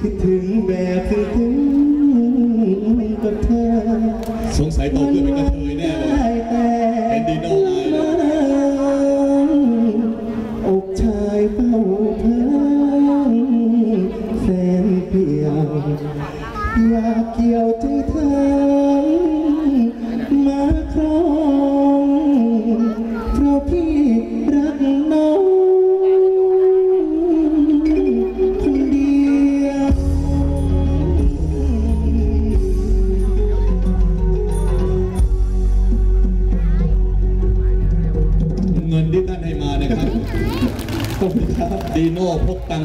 คิดถึงแบบคิดถึงกับเธอสงสัยโตขึ้นเป็นกระเทยแน่เลยเป็นดีนอน่อกชายเฝ้าเพิ่งแสนเปลี่ยวอยากเกี่ยวใจเธอ ดีโน่พกตัง